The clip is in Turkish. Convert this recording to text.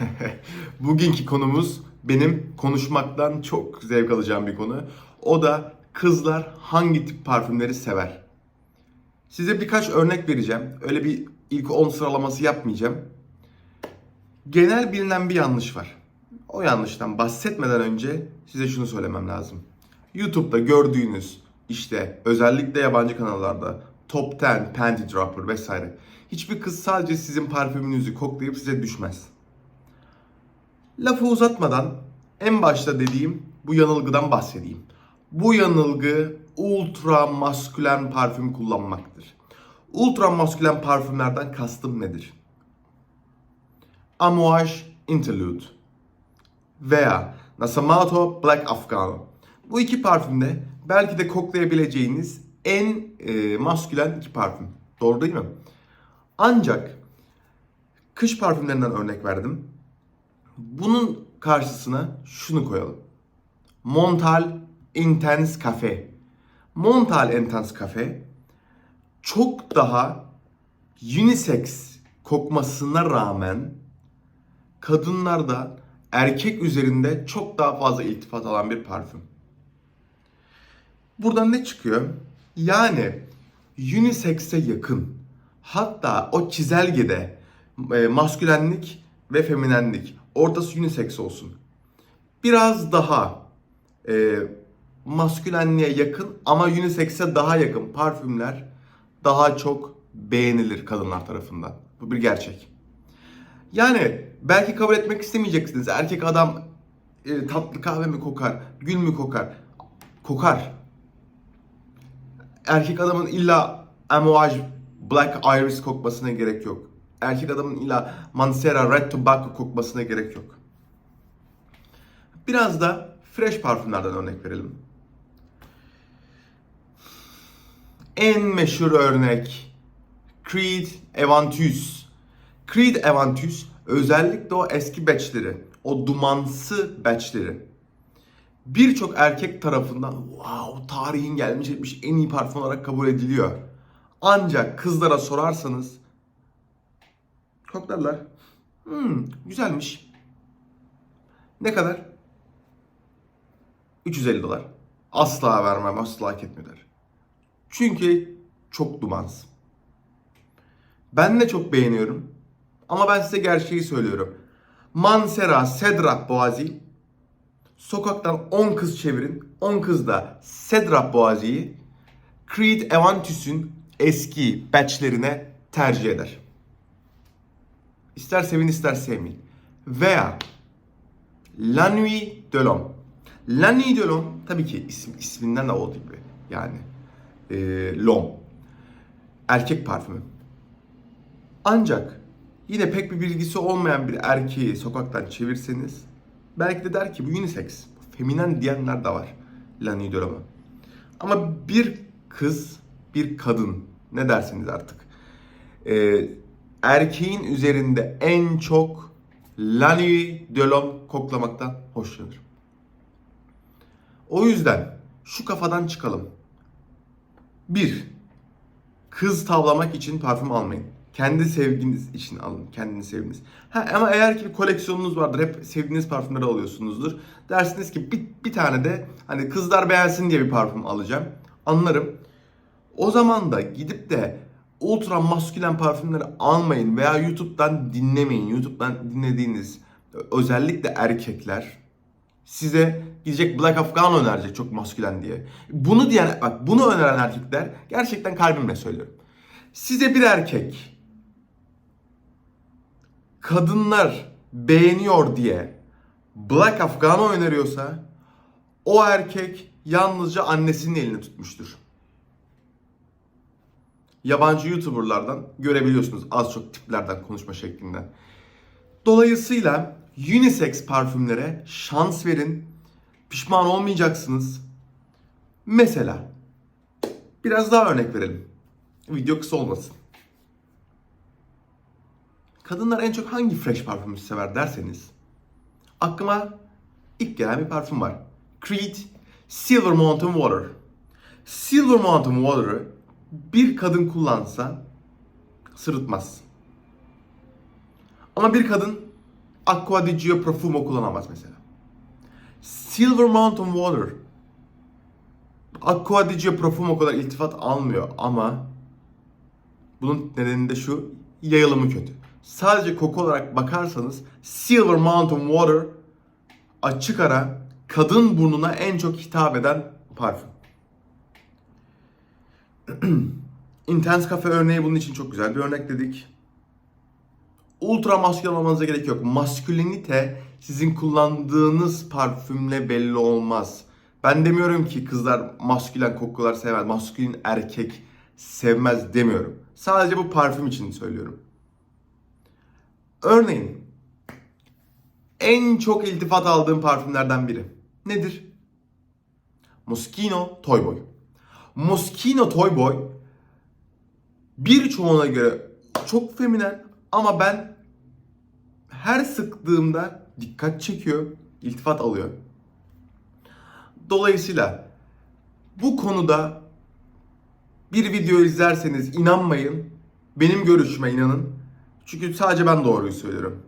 Bugünkü konumuz benim konuşmaktan çok zevk alacağım bir konu. O da kızlar hangi tip parfümleri sever? Size birkaç örnek vereceğim. Öyle bir ilk 10 sıralaması yapmayacağım. Genel bilinen bir yanlış var. O yanlıştan bahsetmeden önce size şunu söylemem lazım. YouTube'da gördüğünüz işte özellikle yabancı kanallarda Top 10, Panty Dropper vesaire. Hiçbir kız sadece sizin parfümünüzü koklayıp size düşmez. Lafı uzatmadan en başta dediğim bu yanılgıdan bahsedeyim. Bu yanılgı ultra maskülen parfüm kullanmaktır. Ultra maskülen parfümlerden kastım nedir? Amouage Interlude veya Nasamato Black Afgano. Bu iki parfümde belki de koklayabileceğiniz en e, maskülen iki parfüm. Doğru değil mi? Ancak kış parfümlerinden örnek verdim. Bunun karşısına şunu koyalım. Montal Intense Cafe. Montal Intense Cafe çok daha unisex kokmasına rağmen kadınlarda erkek üzerinde çok daha fazla iltifat alan bir parfüm. Buradan ne çıkıyor? Yani unisex'e yakın. Hatta o çizelgede e, maskülenlik ve feminenlik ortası unisex olsun. Biraz daha e, maskülenliğe yakın ama unisex'e daha yakın parfümler daha çok beğenilir kadınlar tarafından. Bu bir gerçek. Yani belki kabul etmek istemeyeceksiniz. Erkek adam e, tatlı kahve mi kokar, gül mü kokar? Kokar. Erkek adamın illa Amouage Black Iris kokmasına gerek yok. Erkek adamın illa Mancera Red Tobacco kokmasına gerek yok. Biraz da fresh parfümlerden örnek verelim. En meşhur örnek Creed Aventus. Creed Aventus özellikle o eski batchleri, o dumansı batchleri birçok erkek tarafından wow tarihin gelmiş etmiş en iyi parfüm olarak kabul ediliyor. Ancak kızlara sorarsanız koklarlar. Hmm, güzelmiş. Ne kadar? 350 dolar. Asla vermem, asla hak etmiyorlar. Çünkü çok dumansız. Ben de çok beğeniyorum. Ama ben size gerçeği söylüyorum. Mansera, Sedrap Boğazi. Sokaktan 10 kız çevirin. 10 kız da Sedrap Boğazi'yi Creed Aventus'un eski batchlerine tercih eder. İster sevin ister sevmeyin. Veya La Nuit de l'Homme. La Nuit de l'Homme tabii ki isim, isminden de olduğu gibi yani e, L'Homme. Erkek parfümü. Ancak yine pek bir bilgisi olmayan bir erkeği sokaktan çevirseniz belki de der ki bu unisex. Feminen diyenler de var. La Nuit de l'Homme'a. Ama bir kız, bir kadın ne dersiniz artık. Ee, erkeğin üzerinde en çok La Nuit koklamaktan hoşlanır. O yüzden şu kafadan çıkalım. Bir, kız tavlamak için parfüm almayın. Kendi sevginiz için alın. Kendini seviniz. Ha, ama eğer ki bir koleksiyonunuz vardır. Hep sevdiğiniz parfümleri alıyorsunuzdur. Dersiniz ki bir, bir tane de hani kızlar beğensin diye bir parfüm alacağım. Anlarım. O zaman da gidip de ultra maskülen parfümleri almayın veya YouTube'dan dinlemeyin. YouTube'dan dinlediğiniz özellikle erkekler size gidecek Black Afghan önerecek çok maskülen diye. Bunu diyen bak bunu öneren erkekler gerçekten kalbimle söylüyorum. Size bir erkek kadınlar beğeniyor diye Black Afghan'ı öneriyorsa o erkek yalnızca annesinin elini tutmuştur. Yabancı YouTuber'lardan görebiliyorsunuz az çok tiplerden konuşma şeklinden. Dolayısıyla unisex parfümlere şans verin. Pişman olmayacaksınız. Mesela biraz daha örnek verelim. Video kısa olmasın. Kadınlar en çok hangi fresh parfümü sever derseniz aklıma ilk gelen bir parfüm var. Creed Silver Mountain Water. Silver Mountain Water'ı bir kadın kullansa sırıtmaz. Ama bir kadın Acqua di Gio Profumo kullanamaz mesela. Silver Mountain Water Acqua di Gio Profumo kadar iltifat almıyor ama bunun nedeni de şu yayılımı kötü. Sadece koku olarak bakarsanız Silver Mountain Water açık ara kadın burnuna en çok hitap eden parfüm. Intense Cafe örneği bunun için çok güzel bir örnek dedik. Ultra maskülen olmanıza gerek yok. Maskülenite sizin kullandığınız parfümle belli olmaz. Ben demiyorum ki kızlar maskülen kokular sevmez, maskülen erkek sevmez demiyorum. Sadece bu parfüm için söylüyorum. Örneğin en çok iltifat aldığım parfümlerden biri. Nedir? Moschino Toy Boy. Moschino Toy Boy birçoğuna göre çok feminen ama ben her sıktığımda dikkat çekiyor, iltifat alıyor. Dolayısıyla bu konuda bir video izlerseniz inanmayın. Benim görüşüme inanın. Çünkü sadece ben doğruyu söylüyorum.